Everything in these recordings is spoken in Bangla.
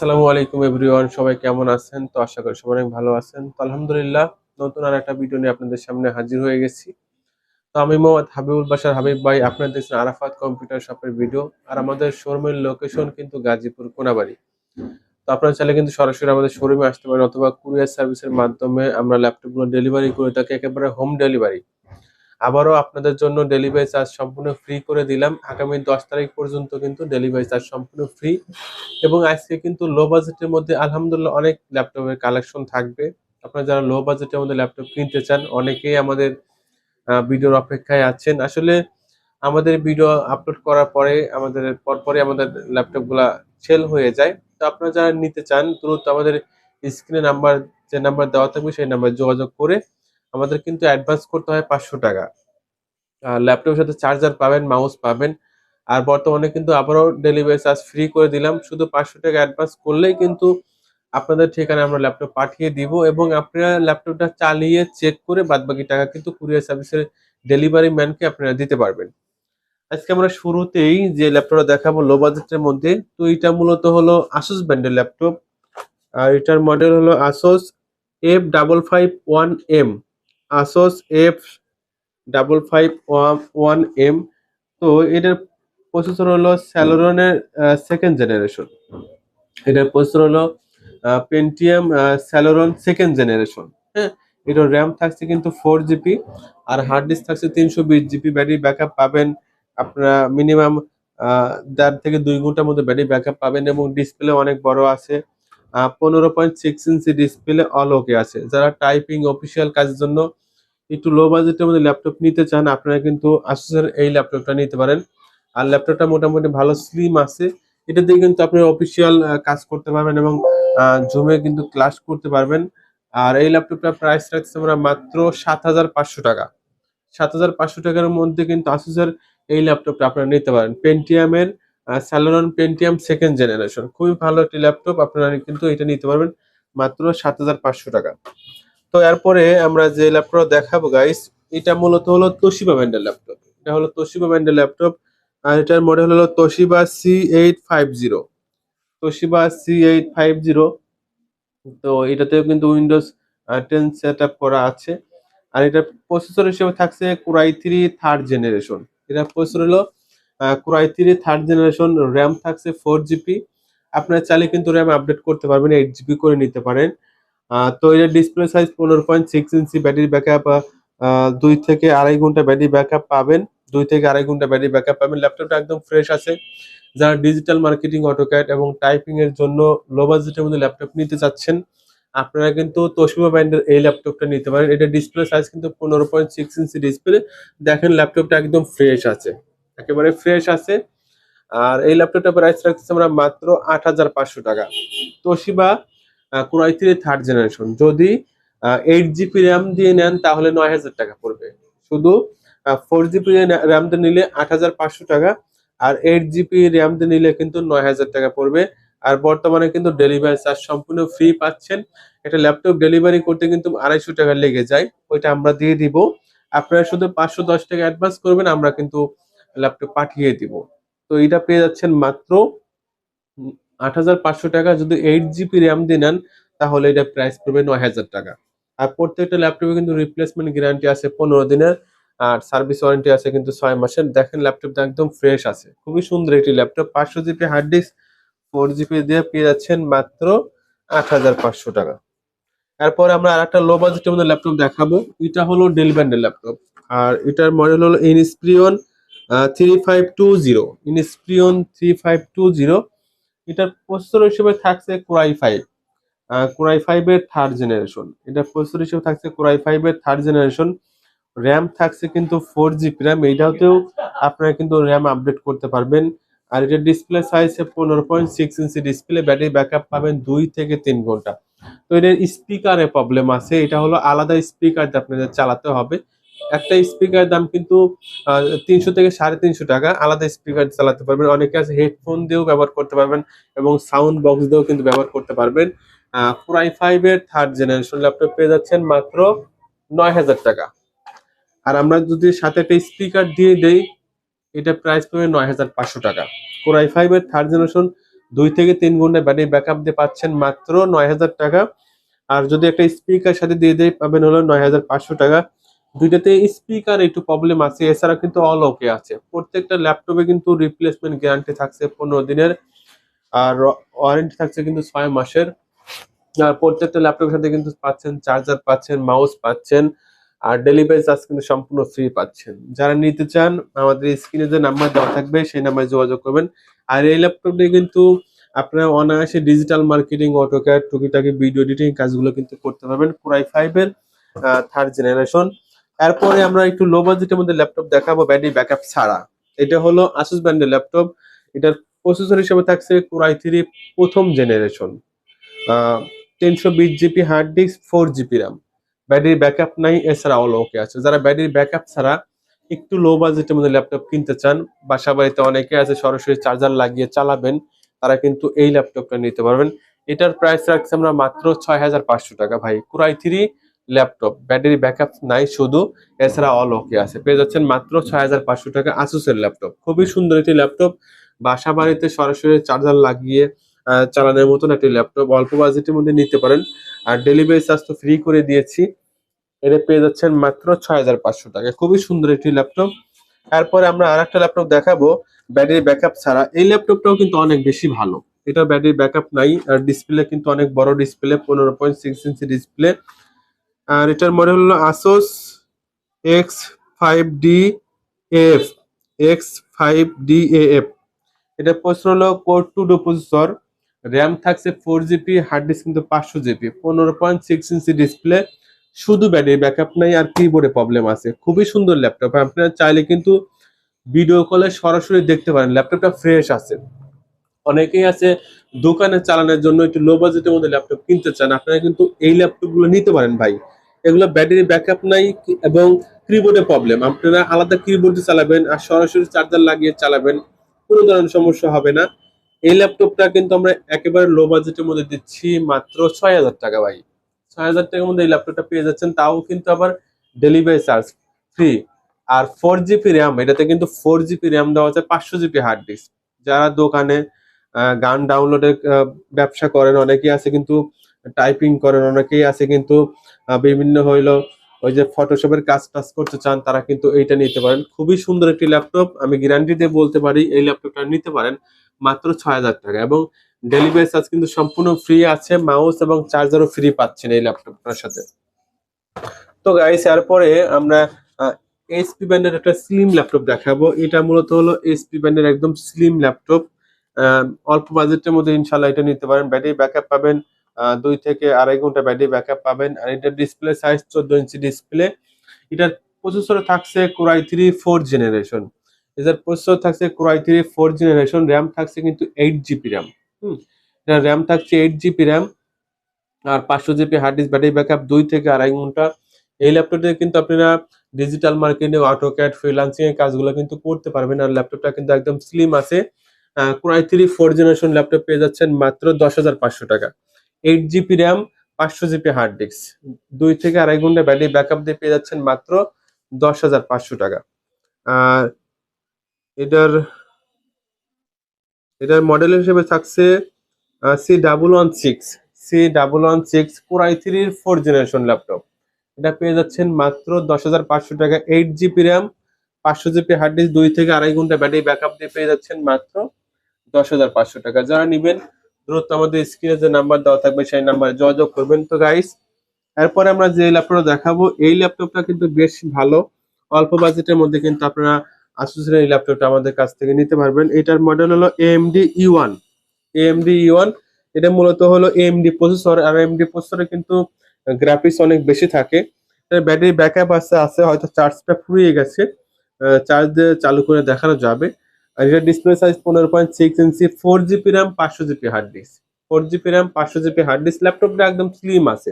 আসসালামু আলাইকুম এভরিওয়ান, সবাই কেমন আছেন? তো আশা করি সবাই অনেক ভালো আছেন। তো আলহামদুলিল্লাহ, নতুন আর একটা ভিডিও নিয়ে আপনাদের সামনে হাজির হয়ে গেছি। তো আমি মোহাম্মদ হাবিবুল বাসার হাবিব ভাই আপনারা দেখছেন আরাফাত কম্পিউটার শপের ভিডিও আর আমাদের শোরুমের লোকেশন কিন্তু গাজীপুর কোনাবাড়ি। তো আপনারা চাইলে কিন্তু সরাসরি আমাদের শোরুমে আসতে পারেন অথবা কুরিয়ার সার্ভিসের মাধ্যমে আমরা ল্যাপটপগুলো ডেলিভারি করে থাকি, একেবারে হোম ডেলিভারি। আবারও আপনাদের জন্য ডেলিভারি চার্জ সম্পূর্ণ ফ্রি করে দিলাম। আগামী দশ তারিখ পর্যন্ত কিন্তু ডেলিভারি চার্জ সম্পূর্ণ ফ্রি এবং আজকে কিন্তু লো বাজেটের মধ্যে আলহামদুলিল্লাহ অনেক ল্যাপটপের কালেকশন থাকবে। আপনারা যারা লো বাজেটের মধ্যে ল্যাপটপ কিনতে চান, অনেকেই আমাদের ভিডিওর অপেক্ষায় আছেন। আসলে আমাদের ভিডিও আপলোড করার পরে আমাদের, পরপরই আমাদের ল্যাপটপগুলা সেল হয়ে যায়। তো আপনারা যারা নিতে চান, দ্রুত আমাদের স্ক্রিনে নাম্বার যে নাম্বার দেওয়া থাকবে সেই নাম্বার যোগাযোগ করে আমাদের কিন্তু অ্যাডভান্স করতে হয় পাঁচশো টাকা। ল্যাপটপের সাথে চার্জার পাবেন মাউস পাবেন। আর বর্তমানে কিন্তু আবারও ডেলিভারি চার্জ ফ্রি করে দিলাম। শুধু পাঁচশো টাকা অ্যাডভান্স করলেই কিন্তু আপনাদের ঠিকানায় আমরা ল্যাপটপ পাঠিয়ে দিব এবং আপনারা ল্যাপটপটা চালিয়ে চেক করে বাদবাকি টাকা কিন্তু কুরিয়ার সার্ভিসের ডেলিভারি ম্যানকে আপনারা দিতে পারবেন। আজকে আমরা শুরুতেই যে ল্যাপটপটা দেখাবো লো বাজেটের মধ্যে, তো এটা মূলত হলো আসুস ব্র্যান্ডের ল্যাপটপ আর এটার মডেল হলো Asus F double five one M Asus F double five one M তো এটার প্রসেসর হলো স্যালোরনের সেকেন্ড জেনারেশন এটার প্রসেসর হলো পেন্টিয়াম স্যালোরন সেকেন্ড জেনারেশন হ্যাঁ এটার র্যাম থাকছে কিন্তু ফোর জিবি আর হার্ড ডিস্ক থাকছে তিনশো বিশ জিবি ব্যাটারি ব্যাকআপ পাবেন আপনারা মিনিমাম দেড় থেকে দুই ঘণ্টার মধ্যে ব্যাটারি ব্যাকআপ পাবেন এবং ডিসপ্লে অনেক বড় আছে। পনেরো point six inch display all okay আছে। যারা টাইপিং অফিসিয়াল কাজের জন্য একটু লো বাজেটের মধ্যে ল্যাপটপ নিতে চান, আপনারা কিন্তু আসুসের এই ল্যাপটপটা নিতে পারেন। আর ল্যাপটপটা মোটামুটি ভালো স্লিম আছে। এটা দিয়ে কিন্তু আপনি অফিসিয়াল কাজ করতে পারবেন এবং জুমে কিন্তু ক্লাস করতে পারবেন। আর এই ল্যাপটপটার প্রাইস রাখছে আমরা মাত্র সাত হাজার পাঁচশো টাকা। সাত হাজার পাঁচশো টাকার মধ্যে কিন্তু আসুসের এই ল্যাপটপটা আপনারা নিতে পারেন। পেন্টিয়ামের স্যালোরন পেন্টিয়াম সেকেন্ড জেনারেশন খুবই ভালো একটি ল্যাপটপ আপনারা কিন্তু এটা নিতে পারবেন মাত্র সাত হাজার পাঁচশো টাকা। তো এরপরে আমরা যে ল্যাপটপ দেখাবো গাইস এটা মূলত হলো তোশিবা ব্র্যান্ডের ল্যাপটপ এটা হলো তোশিবা ব্র্যান্ডের ল্যাপটপ আর এটার মডেল হলো Toshiba C eight five zero Toshiba C eight five zero তো এটাতেও কিন্তু উইন্ডোজ টেন সেট আপ করা আছে। আর এটা প্রসেসর হিসেবে থাকছে core i three third generation এটা প্রসেসর হলো core i three third generation RAM থাকছে ফোর জিবি আপনারা চাইলে কিন্তু র্যাম আপডেট করতে পারবেন এইট জিবি করে নিতে পারেন। তো এটার ডিসপ্লে সাইজ পনেরো point six inch battery backup দুই থেকে আড়াই ঘণ্টা ব্যাটারি ব্যাকআপ পাবেন। দুই থেকে আড়াই ঘণ্টা ব্যাটারি ব্যাকআপ পাবেন। ল্যাপটপটা একদম ফ্রেশ আছে। যারা ডিজিটাল মার্কেটিং অটোক্যাট এবং টাইপিং এর জন্য লো বাজেটের মধ্যে ল্যাপটপ নিতে চাচ্ছেন, আপনারা কিন্তু তোশিবা ব্র্যান্ডের এই ল্যাপটপটা নিতে পারেন। এটা ডিসপ্লে সাইজ কিন্তু পনেরো পয়েন্ট সিক্স ইঞ্চি ডিসপ্লে দেখেন ল্যাপটপটা একদম ফ্রেশ আছে। একেবারে ফ্রেশ আছে। আর এই ল্যাপটপটা প্রাইস রাখছি আমরা মাত্র আট হাজার পাঁচশো টাকা। Toshiba core i three third generation যদি এইট জিবি র্যাম দিয়ে নেন, তাহলে নয় হাজার টাকা পড়বে। শুধু ফোর জিবি র্যাম দিয়ে নিলে আট হাজার পাঁচশো টাকা, আর এইট জিবি র্যাম দিয়ে নিলে কিন্তু নয় হাজার টাকা পড়বে। আর বর্তমানে কিন্তু ডেলিভারি চার্জ সম্পূর্ণ ফ্রি পাচ্ছেন। একটা ল্যাপটপ ডেলিভারি করতে কিন্তু আড়াইশো টাকা লেগে যায়। ওইটা আমরা দিয়ে দিব। আপনারা শুধু পাঁচশো দশ টাকা অ্যাডভান্স করবেন, আমরা কিন্তু ল্যাপটপ পাঠিয়ে দিব। তো এটা পেয়ে যাচ্ছেন মাত্র আট হাজার পাঁচশো টাকা। যদি এইট জিবি র্যাম দিয়ে নেন, তাহলে এটা প্রাইস পড়বে নয় হাজার টাকা। আর প্রত্যেকটা ল্যাপটপে কিন্তু রিপ্লেসমেন্ট গ্যারান্টি আছে পনেরো দিনের, আর সার্ভিস ওয়ারেন্টি আছে কিন্তু ছয় মাসের। দেখেন ল্যাপটপটা একদম ফ্রেশ আছে। খুবই সুন্দর একটি ল্যাপটপ পাঁচশো GB hard disk four GB দিয়ে পেয়ে যাচ্ছেন মাত্র আট হাজার পাঁচশো টাকা। এরপর আমরা আর একটা লো বাজেটের মধ্যে ল্যাপটপ দেখাবো। এটা হলো ডেল ব্যান্ডের ল্যাপটপ আর এটার মডেল হলো Inspiron three five two zero Inspiron three five two zero এটার প্রসেসর হিসেবে থাকছে core i five core i ফাইভের থার্ড জেনারেশন এটার প্রসেসর হিসেবে থাকছে কোরাই ফাইভের থার্ড জেনারেশন র্যাম থাকছে কিন্তু ফোর জিবি র্যাম এইটাতেও আপনারা কিন্তু র্যাম আপডেট করতে পারবেন। আর এটার ডিসপ্লে সাইজ পনেরো point six inch display battery backup পাবেন দুই থেকে তিন ঘণ্টা। তো এটার স্পিকারে প্রবলেম আছে। এটা হলো আলাদা স্পিকার আপনাদের চালাতে হবে। একটা স্পিকার দাম কিন্তু তিনশো থেকে সাড়ে তিনশো টাকা। আলাদা স্পিকার চালাতে পারবেন। অনেকে আছে হেডফোন দিয়েও ব্যবহার করতে পারবেন এবং সাউন্ড বক্স দিয়েও কিন্তু ব্যবহার করতে পারবেন। ফোর আই ফাইভ এর থার্ড জেনারেশন ল্যাপটপ পেয়ে যাচ্ছেন মাত্র নয় হাজার টাকা। আর আমরা যদি সাথে একটা স্পিকার দিয়ে দেই, এটা প্রাইস পড়বে নয় হাজার পাঁচশো টাকা। কোর ফাইভ এর থার্ড জেনারেশন দুই থেকে তিন ঘণ্টা ব্যাটারি ব্যাকআপ দিয়ে পাচ্ছেন মাত্র নয় হাজার টাকা। আর যদি একটা স্পিকার সাথে দিয়ে দেয় পাবেন হলো নয় হাজার পাঁচশো টাকা। দুইটাতে স্পিকার একটু প্রবলেম আছে এছাড়া কিন্তু অল ওকে আছে। প্রত্যেকটা ল্যাপটপে কিন্তু রিপ্লেসমেন্ট গ্যারান্টি থাকছে পনেরো দিনের, আর ওয়ারেন্টি থাকছে কিন্তু ছয় মাসের। আর প্রত্যেকটা ল্যাপটপের সাথে কিন্তু পাচ্ছেন চার্জার পাচ্ছেন মাউস পাচ্ছেন, আর ডেলিভারি চার্জ কিন্তু সম্পূর্ণ ফ্রি পাচ্ছেন। যারা নিতে চান, আমাদের স্ক্রিনে যে নাম্বার দেওয়া থাকবে, সেই নাম্বারে যোগাযোগ করবেন। আর এই ল্যাপটপটি কিন্তু আপনারা অনায়াসে ডিজিটাল মার্কেটিং অটোক্যাড টুকিটাকি ভিডিও এডিটিং কাজগুলো কিন্তু করতে পারবেন। পুরাই ফাইভ এর থার্ড জেনারেশন এরপরে আমরা একটু লো বাজেটের মধ্যে ল্যাপটপ দেখাবো ব্যাটারি ব্যাকআপ ছাড়া। এটা হলো আসুস ব্র্যান্ডের ল্যাপটপ এটার প্রসেসর হিসেবে থাকছে কোরাই থ্রি প্রথম জেনারেশন তিনশো বিশ GB hard disk four GB RAM battery backup নাই, এছাড়া অল ওকে আছে। যারা ব্যাটারি ব্যাকআপ ছাড়া একটু লো বাজেটের মধ্যে ল্যাপটপ কিনতে চান, বাসা বাড়িতে অনেকে আছে, সরাসরি চার্জার লাগিয়ে চালাবেন, তারা কিন্তু এই ল্যাপটপটা নিতে পারবেন। এটার প্রাইস রাখছে আমরা মাত্র ছয় হাজার পাঁচশো টাকা ভাই। Core i three laptop, battery backup নাই, শুধু এছাড়া অল ওকে আছে। পেয়ে যাচ্ছেন মাত্র ছয় হাজার পাঁচশো টাকা আসুসের ল্যাপটপ। খুবই সুন্দর একটি ল্যাপটপ। বাসা বাড়িতে সরাসরি চার্জার লাগিয়ে চালানোর মতন একটি ল্যাপটপ। অল্প বাজেটের মধ্যে নিতে পারেন। আর ডেলিভারি চার্জ তো ফ্রি করে দিয়েছি। এটা পেয়ে যাচ্ছেন মাত্র ছয় হাজার পাঁচশো টাকা। খুবই সুন্দর একটি ল্যাপটপ। তারপরে আমরা আর একটা ল্যাপটপ দেখাবো। ব্যাটারি ব্যাকআপ ছাড়া। এই ল্যাপটপটাও কিন্তু অনেক বেশি ভালো। এটা ব্যাটারি ব্যাকআপ নাই। আর ডিসপ্লে কিন্তু অনেক বড় ডিসপ্লে পনেরো পয়েন্ট সিক্স ইঞ্চি ডিসপ্লে আর এটার মডেল হলো Asus X five D F X five D F এটা প্রশ্ন হলো core two duo processor RAM থাকছে ফোর জিবি হার্ড ডিস্ক কিন্তু পাঁচশো জিবি পনেরো পয়েন্ট সিক্স ইঞ্চি ডিসপ্লে শুধু ব্যাটারি ব্যাকআপ নাই আর কিবোর্ডে প্রবলেম আছে। খুবই সুন্দর ল্যাপটপ আপনারা চাইলে কিন্তু ভিডিও কলে সরাসরি দেখতে পারেন ল্যাপটপটা ফ্রেশ আছে। অনেকেই আছে দোকানে চালানোর জন্য একটু লো বাজেটের মধ্যে ল্যাপটপ কিনতে চান, আপনারা কিন্তু এই ল্যাপটপগুলো নিতে পারেন ভাই। এগুলো ব্যাটারি ব্যাকআপ নাই এবং কিবোর্ডে প্রবলেম আপনারা আলাদা কিবোর্ডে চালাবেন আর সরাসরি চার্জার লাগিয়ে চালাবেন, কোনো ধরনের সমস্যা হবে না। এই ল্যাপটপটা কিন্তু আমরা একেবারে লো বাজেটের মধ্যে দিচ্ছি মাত্র ছয় হাজার টাকা ভাই। ছয় হাজার টাকার মধ্যে এই ল্যাপটপটা পেয়ে যাচ্ছেন, তাও কিন্তু আবার ডেলিভারি চার্জ ফ্রি আর ফোর জিবি র্যাম এটাতে কিন্তু ফোর জিবি র্যাম দেওয়া আছে, পাঁচশো জিবি হার্ড ডিস্ক যারা দোকানে গান ডাউনলোডের ব্যবসা করেন, অনেকেই আছে কিন্তু টাইপিং করেন। অনেকেই আছে কিন্তু বিভিন্ন হইল ওই যে ফটোশপের কাজ টাজ করতে চান, তারা কিন্তু এইটা নিতে পারেন। খুবই সুন্দর একটি ল্যাপটপ আমি গ্যারান্টি দিয়ে বলতে পারি, এই ল্যাপটপটা নিতে পারেন মাত্র ছয় হাজার টাকা। এবং ডেলিভারি চার্জ কিন্তু সম্পূর্ণ ফ্রি আছে মাউস এবং চার্জারও ফ্রি পাচ্ছেন এই ল্যাপটপটার সাথে। তো গাইস এরপরে আমরা এইচপি ব্যান্ডের একটা স্লিম ল্যাপটপ দেখাবো। এটা মূলত হলো এইচপি ব্যান্ডের একদম স্লিম ল্যাপটপ অল্প বাজেটের মধ্যে ইনশাল্লাহ এটা নিতে পারেন। ব্যাটারি ব্যাকআপ পাবেন। দুই থেকে আড়াই ঘণ্টা ব্যাটারি ব্যাকআপ পাবেন। আর এটার ডিসপ্লে সাইজ চোদ্দ ইঞ্চি ডিসপ্লে এটার প্রসেসরে থাকছে core i three four generation এটার প্রসেসর থাকছে core i three four generation RAM থাকছে কিন্তু এইট জিবি র্যাম হুম এটা র্যাম থাকছে এইট জিবি র্যাম আর পাঁচশো GB hard disk battery backup দুই থেকে আড়াই ঘণ্টা। এই ল্যাপটপে কিন্তু আপনারা ডিজিটাল মার্কেটিং অটোক্যাড ফ্রিলান্সিং এর কাজগুলো কিন্তু করতে পারবেন। আর ল্যাপটপটা কিন্তু একদম স্লিম আছে। Core i three four generation laptop পেয়ে যাচ্ছেন মাত্র দশ হাজার পাঁচশো টাকা। এইট জিবি র্যাম পাঁচশো জিবি হার্ড ডিস্ক দুই থেকে আড়াই ঘণ্টা ব্যাটারি ব্যাকআপ দিয়ে পেয়ে যাচ্ছেন মাত্র দশ হাজার পাঁচশো টাকা। আর এটার এটার মডেল হিসেবে থাকছে C double one six C double one six core i থ্রির ফোর জেনারেশন ল্যাপটপ এটা পেয়ে যাচ্ছেন মাত্র দশ হাজার পাঁচশো টাকা এইট জিবি র্যাম পাঁচশো জিবি হার্ড ডিস্ক দুই থেকে আড়াই ঘণ্টা ব্যাটারি ব্যাকআপ দিয়ে পেয়ে যাচ্ছেন মাত্র দশ হাজার পাঁচশো টাকা। যারা নিবেন দ্রুত আমাদের স্ক্রিনে যে নাম্বার দেওয়া থাকবে সেই নাম্বারে যোগাযোগ করবেন। তো গাইস এরপরে আমরা যে ল্যাপটপটা দেখাবো, এই ল্যাপটপটা কিন্তু বেশ ভালো। অল্প বাজেটের মধ্যে কিন্তু আপনারা আসুসের এই ল্যাপটপটা আমাদের কাছ থেকে নিতে পারবেন। এটার মডেল হলো AMD E one AMD E one এটা মূলত হলো এএমডি প্রসেসর আর এএমডি প্রসেসরে কিন্তু গ্রাফিক্স অনেক বেশি থাকে। ব্যাটারি ব্যাকআপ আছে আছে, হয়তো চার্জটা ফুরিয়ে গেছে। চার্জ চালু করে দেখানো যাবে। আর এটা ডিসপ্লে সাইজ পনেরো point six inch four GB RAM পাঁচশো GB hard disk four GB RAM পাঁচশো জিবি হার্ড ডিস্ক ল্যাপটপটা একদম স্লিম আছে।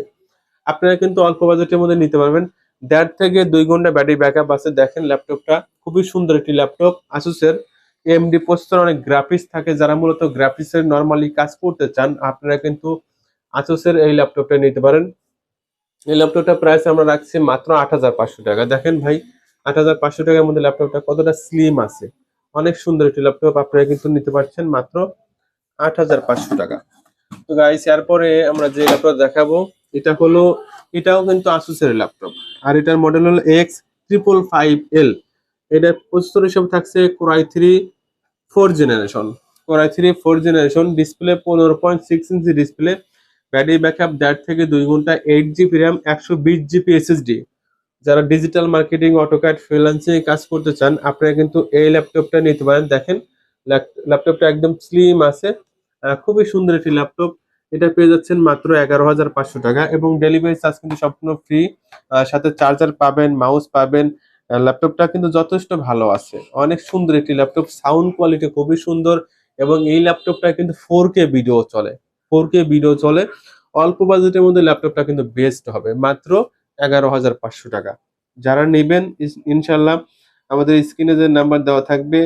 আপনারা কিন্তু অল্প বাজেটের মধ্যে নিতে পারবেন। দেড় থেকে দুই ঘণ্টা ব্যাটারি ব্যাকআপ আছে। দেখেন ল্যাপটপটা খুবই সুন্দর একটি ল্যাপটপ আসুসের এমডি প্রসেসর অনেক গ্রাফিক্স থাকে। যারা মূলত গ্রাফিক্স এর নর্মালি কাজ করতে চান, আপনারা কিন্তু আসুসের এই ল্যাপটপটা নিতে পারেন। এই ল্যাপটপটা প্রাইস আমরা রাখছি মাত্র আট হাজার পাঁচশো টাকা। দেখেন ভাই, আট হাজার পাঁচশো টাকার মধ্যে ল্যাপটপটা কতটা স্লিম আছে। অনেক সুন্দর একটি ল্যাপটপ আপনারা কিন্তু নিতে পারছেন মাত্র আট হাজার পাঁচশো টাকা। তো গাইস এরপরে আমরা যে ল্যাপটপ দেখাবো, এটা হলো, এটাও কিন্তু আসুসের ল্যাপটপ আর এটার মডেল হলো এক্স ট্রিপল ফাইভ এল এটার প্রসেসর হিসেবে থাকছে core i three four generation core i three four generation display পনেরো point six inch display battery backup দেড় থেকে দুই ঘণ্টা এইট জিবি র্যাম একশো বিশ জিবি এসএসডি যারা ডিজিটাল মার্কেটিং অটোক্যাড ফ্রিল্যান্সিং কাজ করতে চান, আপনারা কিন্তু এই ল্যাপটপটা নিতে পারেন। দেখেন ল্যাপটপটা একদম স্লিম আছে। খুবই সুন্দর একটি ল্যাপটপ এটা পেয়ে যাচ্ছেন মাত্র এগারো হাজার পাঁচশো টাকা এবং ডেলিভারি চার্জ কিন্তু সম্পূর্ণ ফ্রি সাথে চার্জার পাবেন মাউস পাবেন। ল্যাপটপটা কিন্তু যথেষ্ট ভালো আছে। অনেক সুন্দর একটি ল্যাপটপ সাউন্ড কোয়ালিটি খুবই সুন্দর এবং এই ল্যাপটপটা কিন্তু ফোর কে ভিডিও চলে। ফোর কে ভিডিও চলে। অল্প বাজেটের মধ্যে ল্যাপটপটা কিন্তু বেস্ট হবে। মাত্র এগারো হাজার পাঁচশো টাকা। যারা নেবেন ইনশাল্লাহ আমাদের স্ক্রিনে যে নাম্বার দেওয়া থাকবে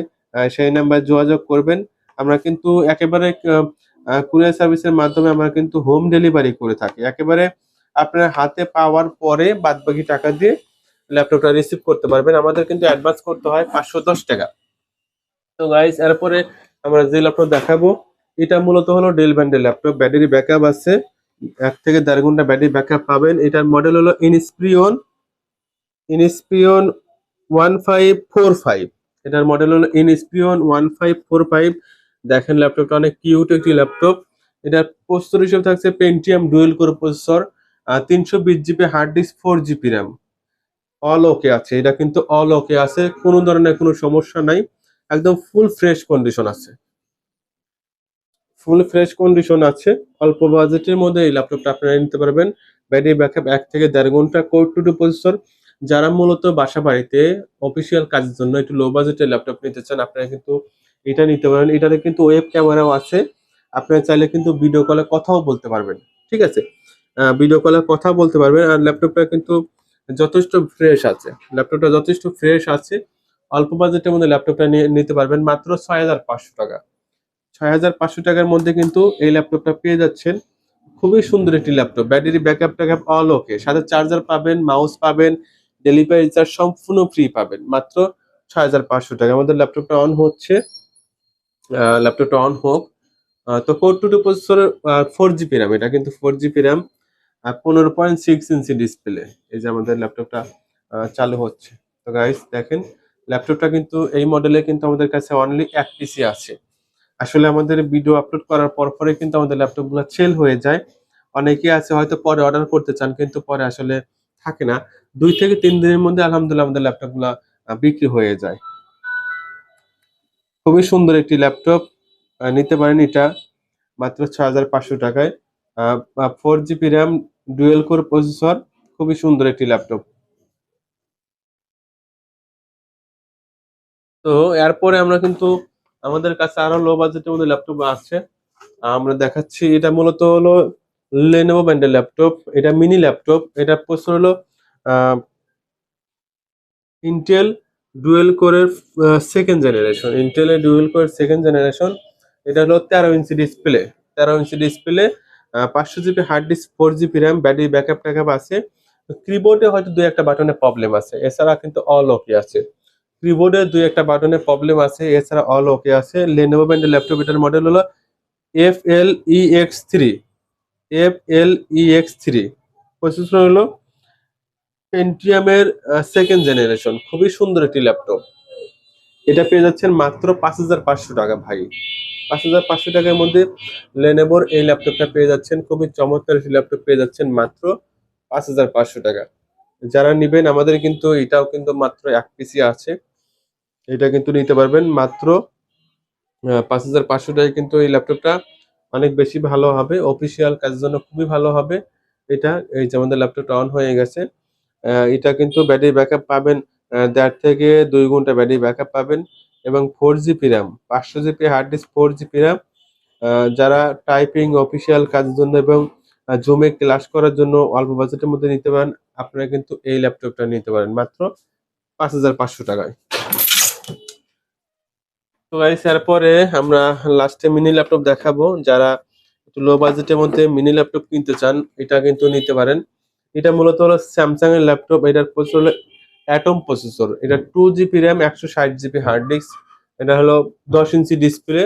সেই নাম্বার যোগাযোগ করবেন। আমরা কিন্তু একেবারে কুরিয়ার সার্ভিসের মাধ্যমে আমরা কিন্তু হোম ডেলিভারি করে থাকি। একেবারে আপনার হাতে পাওয়ার পরে বাদবাকি টাকা দিয়ে ল্যাপটপটা রিসিভ করতে পারবেন। আমাদের কিন্তু অ্যাডভান্স করতে হয় পাঁচশো দশ টাকা। তো গাইস, এরপরে আমরা যে ল্যাপটপ দেখাবো, এটা মূলত হলো ডেল ব্যান্ডের ল্যাপটপ। ব্যাটারি ব্যাকআপ আছে। এক থেকে দেড় ঘণ্টা ব্যাটারি ব্যাকআপ পাবেন। এটার মডেল হলো Inspiron Inspiron one five four five এটার মডেল হলো Inspiron one five four five দেখেন ল্যাপটপটা অনেক কিউট একটি ল্যাপটপ এটার প্রস্তর হিসেবে থাকছে পেন্টিয়াম ডুয়েল কোর প্রসেসর তিনশো বিশ GB hard disk four GB RAM all okay আছে, এটা কিন্তু অল ওকে আছে, কোনো ধরনের কোনো সমস্যা নাই। একদম ফুল ফ্রেশ কন্ডিশন আছে। ফুল ফ্রেশ কন্ডিশন আছে। অল্প বাজেটের মধ্যে এই ল্যাপটপটা আপনারা নিতে পারবেন। ব্যাটারি ব্যাকআপ এক থেকে দেড় ঘণ্টা কোর টু টু প্রসেসর যারা মূলত বাসা বাড়িতে অফিসিয়াল কাজের জন্য একটু লো বাজেটের ল্যাপটপ নিতে চান, আপনারা কিন্তু এটা নিতে পারেন। এটাতে কিন্তু ওয়েব ক্যামেরাও আছে। আপনারা চাইলে কিন্তু ভিডিও কলে কথাও বলতে পারবেন। ঠিক আছে? ভিডিও কলে কথা বলতে পারবেন। আর ল্যাপটপটা কিন্তু যথেষ্ট ফ্রেশ আছে। ল্যাপটপটা যথেষ্ট ফ্রেশ আছে। অল্প বাজেটের মধ্যে ল্যাপটপটা নিয়ে নিতে পারবেন। মাত্র ছয় হাজার পাঁচশো টাকা। ছয় হাজার পাঁচশো টাকার মধ্যে কিন্তু এই ল্যাপটপটা পেয়ে যাচ্ছেন। খুবই সুন্দর একটি ল্যাপটপ। ব্যাটারি ব্যাকআপ ট্যাকআপ অল ওকে সাথে চার্জার পাবেন মাউস পাবেন ডেলিভারি চার্জ সম্পূর্ণ ফ্রি পাবেন। মাত্র ছয় হাজার পাঁচশো টাকা। আমাদের ল্যাপটপটা অন হচ্ছে। ল্যাপটপটা অন হোক। তো core two two processor four GB RAM এটা কিন্তু ফোর জিবি র্যাম পনেরো পয়েন্ট সিক্স ইঞ্চি ডিসপ্লে এই যে আমাদের ল্যাপটপটা চালু হচ্ছে। তো গাইস দেখেন, ল্যাপটপটা কিন্তু এই মডেলে কিন্তু আমাদের কাছে অনলি এক পিসি আছে। আসলে আমাদের ভিডিও আপলোড করার পর পরে কিন্তু আমাদের ল্যাপটপগুলো সেল হয়ে যায়। অনেকে আছে হয়তো পরে অর্ডার করতে চান, কিন্তু পরে আসলে থাকে না। দুই থেকে তিন দিনের মধ্যে আলহামদুলিল্লাহ আমাদের ল্যাপটপগুলা বিক্রি হয়ে যায়। খুবই সুন্দর একটি ল্যাপটপ নিতে পারেন এটা মাত্র ছ হাজার পাঁচশো টাকায়। Four GB RAM dual core processor খুবই সুন্দর একটি ল্যাপটপ তো এরপরে আমরা কিন্তু আমাদের কাছে আরও লো বাজেটের মধ্যে ল্যাপটপ আছে। আমরা দেখাচ্ছি, এটা মূলত হলো লেনোভো ব্র্যান্ডের ল্যাপটপ এটা মিনি ল্যাপটপ এটা প্রসেসর হলো ইন্টেল ডুয়েল কোরের সেকেন্ড জেনারেশন ইন্টেলের ডুয়েল কোরের সেকেন্ড জেনারেশন এটা হলো তেরো ইঞ্চি ডিসপ্লে তেরো ইঞ্চি ডিসপ্লে পাঁচশো GB hard disk four GB RAM battery backup ট্যাকআপ আছে। কিবোর্ডে হয়তো দুই একটা বাটনে প্রবলেম আছে, এছাড়া কিন্তু অল ওকে আছে। কিবোর্ডে দুই একটা বাটনে প্রবলেম আছে, এছাড়া অল ওকে আছে। লেনোভো ব্র্যান্ডের ল্যাপটপ এটার মডেল হলো F L E X three F L E X three processor হলো পেন্টিয়ামের সেকেন্ড জেনারেশন খুবই সুন্দর একটি ল্যাপটপ এটা পেয়ে যাচ্ছেন মাত্র পাঁচ হাজার পাঁচশো টাকা ভাই। পাঁচ হাজার পাঁচশো টাকার মধ্যে লেনেভোর এই ল্যাপটপটা পেয়ে যাচ্ছেন। খুবই চমৎকার একটি ল্যাপটপ পেয়ে যাচ্ছেন মাত্র পাঁচ হাজার পাঁচশো টাকা। যারা নিবেন, আমাদের কিন্তু এটাও কিন্তু মাত্র এক পিসি আছে। এটা কিন্তু নিতে পারবেন। মাত্র পাঁচ হাজার পাঁচশো টাকায় কিন্তু এই ল্যাপটপটা অনেক বেশি ভালো হবে। অফিসিয়াল কাজের জন্য খুবই ভালো হবে। এটা, এই যে আমাদের ল্যাপটপটা অন হয়ে গেছে। এটা কিন্তু ব্যাটারি ব্যাকআপ পাবেন দেড় থেকে দুই ঘণ্টা ব্যাটারি ব্যাকআপ পাবেন এবং ফোর জিবি র্যাম পাঁচশো GB hard disk four GB RAM যারা টাইপিং অফিসিয়াল কাজের জন্য এবং জুমে ক্লাস করার জন্য অল্প বাজেটের মধ্যে নিতে পারেন, আপনারা কিন্তু এই ল্যাপটপটা নিতে পারেন। মাত্র পাঁচ হাজার পাঁচশো টাকায়। তো গাইস এরপরে আমরা লাস্টে মিনি ল্যাপটপ দেখাবো। যারা একটু লো বাজেটের মধ্যে মিনি ল্যাপটপ কিনতে চান, এটা কিন্তু নিতে পারেন। এটা মূলত হলো স্যামসাং এর ল্যাপটপ এটার প্রসেসর হলো অ্যাটম প্রসেসর এটা টু জিবি র্যাম একশো ষাট জিবি হার্ড ডিস্ক এটা হলো দশ ইঞ্চি ডিসপ্লে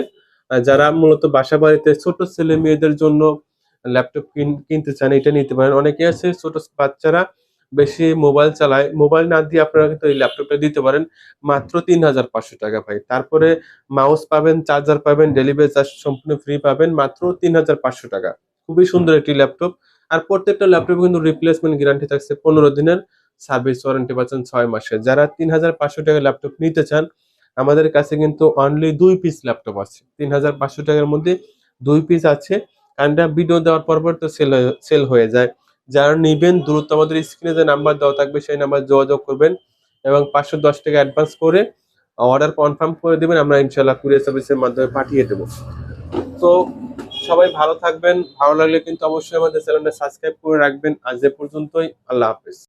যারা মূলত বাসা বাড়িতে ছোট ছেলে মেয়েদের জন্য ল্যাপটপ কিনতে চান, এটা নিতে পারেন। অনেকে আছে ছোট বাচ্চারা বেশি মোবাইল চালায়। মোবাইল না দিয়ে আপনারা কিন্তু এই ল্যাপটপটা দিতে পারেন মাত্র তিন হাজার পাঁচশো টাকা ভাই। তারপরে মাউস পাবেন, চার্জার পাবেন, ডেলিভারি চার্জ সম্পূর্ণ ফ্রি পাবেন মাত্র তিন হাজার পাঁচশো টাকা। খুবই সুন্দর একটি ল্যাপটপ। আর প্রত্যেকটা ল্যাপটপে কিন্তু রিপ্লেসমেন্ট গ্যারান্টি থাকছে পনেরো দিনের সার্ভিস ওয়ারেন্টি পাচ্ছেন ছয় মাসে। যারা তিন হাজার পাঁচশো টাকা ল্যাপটপ নিতে চান, আমাদের কাছে কিন্তু অনলি দুই পিস ল্যাপটপ আছে। তিন হাজার পাঁচশো টাকার মধ্যে দুই পিস আছে। কারণ ভিডিও দেওয়ার পর পর তো সেল সেল হয়ে যায়। যারা নেবেন, দ্রুত আমাদের স্ক্রিনে যে নাম্বার দেওয়া থাকবে, সেই নাম্বার যোগাযোগ করবেন এবং পাঁচশো দশ টাকা অ্যাডভান্স করে অর্ডার কনফার্ম করে দেবেন, আমরা ইনশাল্লাহ কুরিয়ার সার্ভিসের মাধ্যমে পাঠিয়ে দেবো। তো সবাই ভালো থাকবেন, ভালো লাগলে কিন্তু অবশ্যই আমাদের চ্যানেলটা সাবস্ক্রাইব করে রাখবেন। আজ এ পর্যন্তই, আল্লাহ হাফেজ।